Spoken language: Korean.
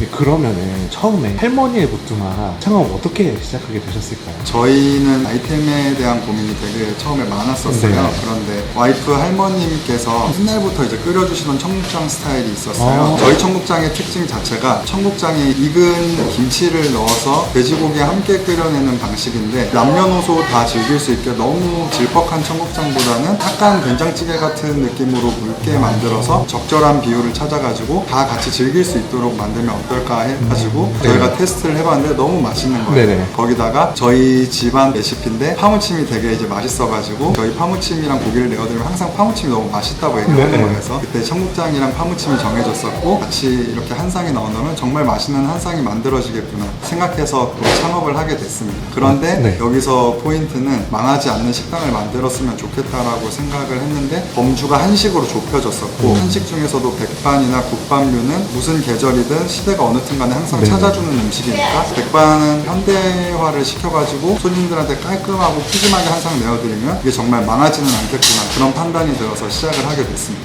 근데 그러면은 처음에 할머니의 보뚜마 창업 어떻게 시작하게 되셨을까요? 저희는 아이템에 대한 고민이 되게 처음에 많았었어요. 네. 그런데 와이프 할머님께서 옛날부터 이제 끓여주시던 청국장 스타일이 있었어요. 아. 저희 청국장의 특징 자체가 청국장에 익은 김치를 넣어서 돼지고기와 함께 끓여내는 방식인데 남녀노소 다 즐길 수 있게 너무 질퍽한 청국장보다는 약간 된장찌개 같은 느낌으로 묽게 만들어서 적절한 비율을 찾아가지고 다 같이 즐길 수 있도록 만들면 어떨까 해가지고 네. 저희가 테스트를 해봤는데 너무 맛있는 거예요. 네네. 거기다가 저희 집안 레시피인데 파무침이 되게 이제 맛있어가지고 저희 파무침이랑 고기를 내어드리면 항상 파무침이 너무 맛있다고 얘기하는 네. 거예요. 그래서 그때 청국장이랑 파무침이 정해졌었고 같이 이렇게 한 상이 나온다면 정말 맛있는 한 상이 만들어지겠구나 생각해서 또 창업을 하게 됐습니다. 그런데 네. 여기서 포인트는 망하지 않는 식당을 만들었으면 좋겠다라고 생각을 했는데 범주가 한식으로 좁혀졌었고 음. 한식 중에서도 백반이나 국밥류는 무슨 계절이든 시대가 어느 튼간에 항상 네. 찾아주는 음식이니까 백반은 현대화를 시켜가지고 손님들한테 깔끔하고 푸짐하게 한상 내어드리면 이게 정말 망하지는 않겠구나 그런 판단이 들어서 시작을 하게 됐습니다.